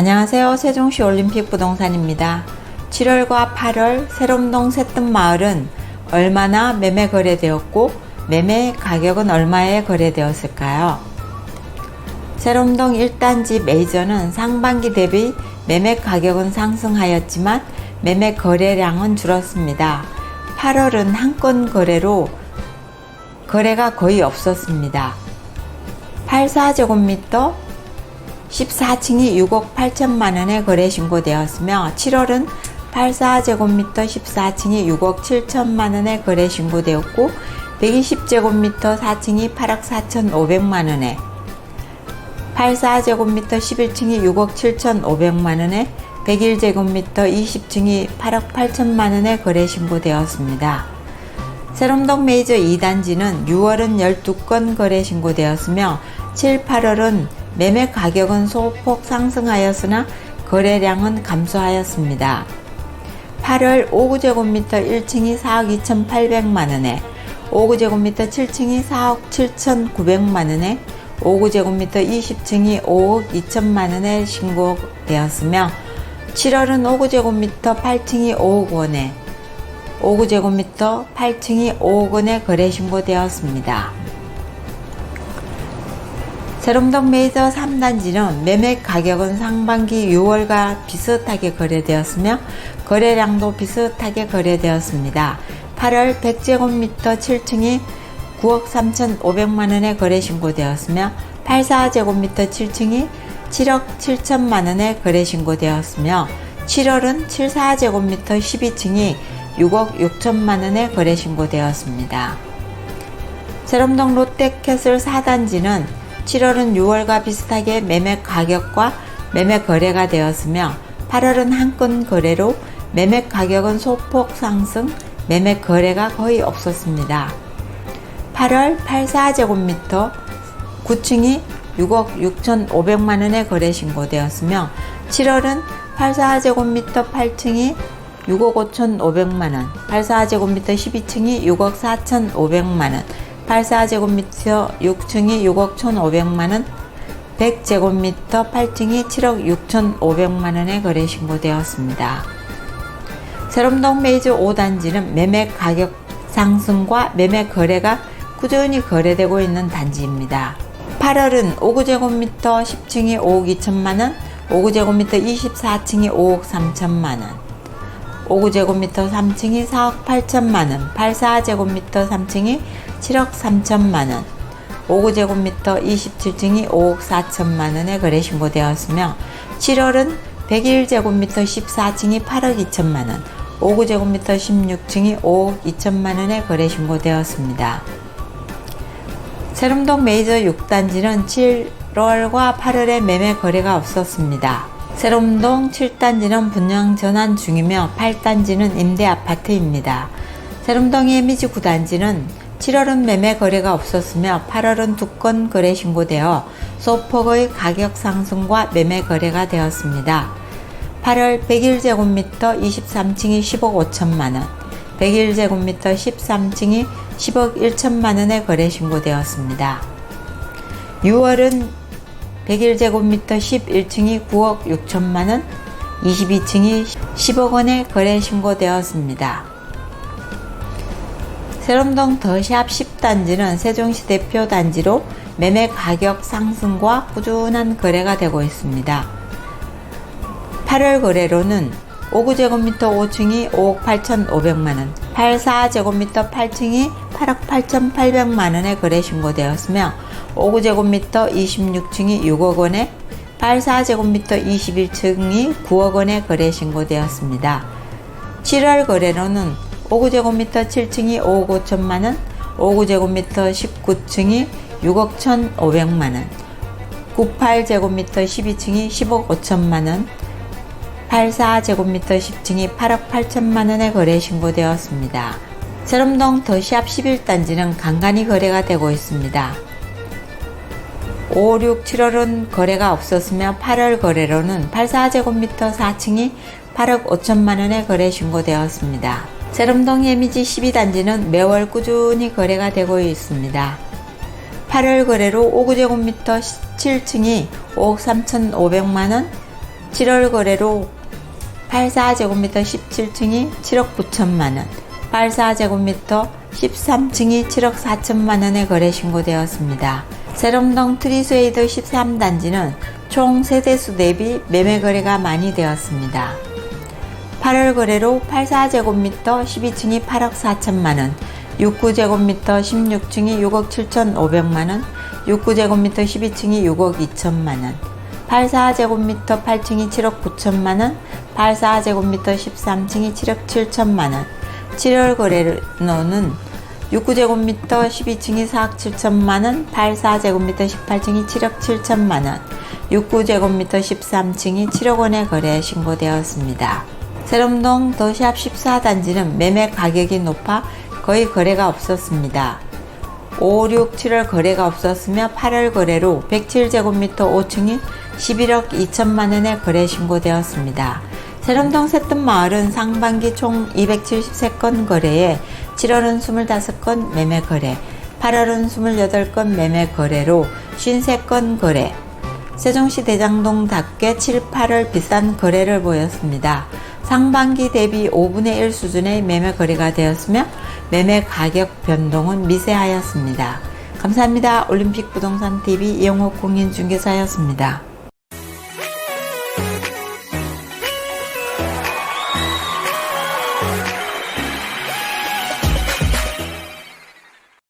안녕하세요. 세종시 올림픽 부동산입니다. 7월과 8월 새롬동 새뜸마을은 얼마나 매매 거래되었고 매매 가격은 얼마에 거래되었을까요? 새롬동 1단지 메이저는 상반기 대비 매매 가격은 상승하였지만 매매 거래량은 줄었습니다. 8월은 한 건 거래로 거래가 거의 없었습니다. 84제곱미터 14층이 6억 8천만 원에 거래 신고되었으며 7월은 84제곱미터 14층이 6억 7천만 원에 거래 신고되었고 120제곱미터 4층이 8억 4천5백만 원에 84제곱미터 11층이 6억 7천5백만 원에 101제곱미터 20층이 8억 8천만 원에 거래 신고되었습니다. 세롬동 메이저 2단지는 6월은 12건 거래 신고되었으며 7, 8월은 매매 가격은 소폭 상승하였으나 거래량은 감소하였습니다. 8월 5구제곱미터 1층이 4억 2,800만원에 5구제곱미터 7층이 4억 7,900만원에 5구제곱미터 20층이 5억 2천만원에 신고되었으며 7월은 5구제곱미터 8층이 5억 원에 5구제곱미터 8층이 5억 원에 거래 신고되었습니다. 세롬동 메이저 3단지는 매매 가격은 상반기 6월과 비슷하게 거래되었으며 거래량도 비슷하게 거래되었습니다. 8월 100제곱미터 7층이 9억 3,500만원에 거래 신고되었으며 84제곱미터 7층이 7억 7천만원에 거래 신고되었으며 7월은 74제곱미터 12층이 6억 6천만원에 거래 신고되었습니다. 세롬동 롯데캐슬 4단지는 7월은 6월과 비슷하게 매매 가격과 매매 거래가 되었으며 8월은 한 건 거래로 매매 가격은 소폭 상승, 매매 거래가 거의 없었습니다. 8월 84제곱미터 9층이 6억 6천5백만원에 거래 신고되었으며 7월은 84제곱미터 8층이 6억 5천5백만원, 84제곱미터 12층이 6억 4천5백만원, 84제곱미터 6층이 6억 1,500만원, 100제곱미터 8층이 7억 6천5백만원에 거래 신고되었습니다. 세롬동 메이저 5단지는 매매 가격 상승과 매매 거래가 꾸준히 거래되고 있는 단지입니다. 8월은 5구제곱미터 10층이 5억 2천만원, 5구제곱미터 24층이 5억 3천만원, 5구제곱미터 3층이 4억 8천만원, 84제곱미터 3층이 7억 3천만원, 5구제곱미터 27층이 5억 4천만원에 거래 신고되었으며 7월은 101제곱미터 14층이 8억 2천만원, 5구제곱미터 16층이 5억 2천만원에 거래 신고되었습니다. 세lum동 메이저 6단지는 7월과 8월에 매매 거래가 없었습니다. 세롬동 7단지는 분양 전환 중이며 8단지는 임대 아파트입니다. 세롬동의 해미지 9단지는 7월은 매매 거래가 없었으며 8월은 두 건 거래 신고되어 소폭의 가격 상승과 매매 거래가 되었습니다. 8월 101제곱미터 23층이 10억 5천만원, 101제곱미터 13층이 10억 1천만원에 거래 신고되었습니다. 6월은 101제곱미터 11층이 9억 6천만원, 22층이 10억 원에 거래 신고되었습니다. 세롬동 더샵 10단지는 세종시 대표 단지로 매매 가격 상승과 꾸준한 거래가 되고 있습니다. 8월 거래로는 5구제곱미터 5층이 5억 8천5백만원, 84제곱미터 8층이 8억 8천8백만원에 거래 신고되었으며 5구제곱미터 26층이 6억 원에 84제곱미터 21층이 9억 원에 거래 신고되었습니다. 7월 거래로는 5구제곱미터 7층이 5억 5천만원, 5구제곱미터 19층이 6억 1,500만원, 98제곱미터 12층이 10억 5천만원, 84제곱미터 10층이 8억 8천만원에 거래 신고되었습니다. 세롬동 더샵 11단지는 간간히 거래가 되고 있습니다. 5, 6, 7월은 거래가 없었으며 8월 거래로는 84제곱미터 4층이 8억 5천만원에 거래 신고되었습니다. 세롬동 해미지 12단지는 매월 꾸준히 거래가 되고 있습니다. 8월 거래로 5구제곱미터 7층이 5억 3천5백만원, 7월 거래로 84제곱미터 17층이 7억 9천만 원, 84제곱미터 13층이 7억 4천만 원에 거래 신고되었습니다. 세롬동 트리스웨이드 13단지는 총 세대수 대비 매매 거래가 많이 되었습니다. 8월 거래로 84제곱미터 12층이 8억 4천만 원, 69제곱미터 16층이 6억 7천5백만 원, 69제곱미터 12층이 6억 2천만 원, 84제곱미터 8층이 7억 9천만 원, 84제곱미터 13층이 7억 7천만 원, 7월 거래로는 69제곱미터 12층이 4억 7천만 원, 84제곱미터 18층이 7억 7천만 원, 69제곱미터 13층이 7억 원에 거래 신고되었습니다. 세롬동 더샵 14단지는 매매 가격이 높아 거의 거래가 없었습니다. 5, 6, 7월 거래가 없었으며 8월 거래로 107제곱미터 5층이 11억 2천만 원에 거래 신고되었습니다. 세롬동 새뜸마을은 상반기 총 273건 거래에 7월은 25건 매매 거래, 8월은 28건 매매 거래로 53건 거래, 세종시 대장동 답게 7, 8월 비싼 거래를 보였습니다. 상반기 대비 5분의 1 수준의 매매 거래가 되었으며 매매 가격 변동은 미세하였습니다. 감사합니다. 올림픽 부동산 TV 이영호 공인중개사였습니다.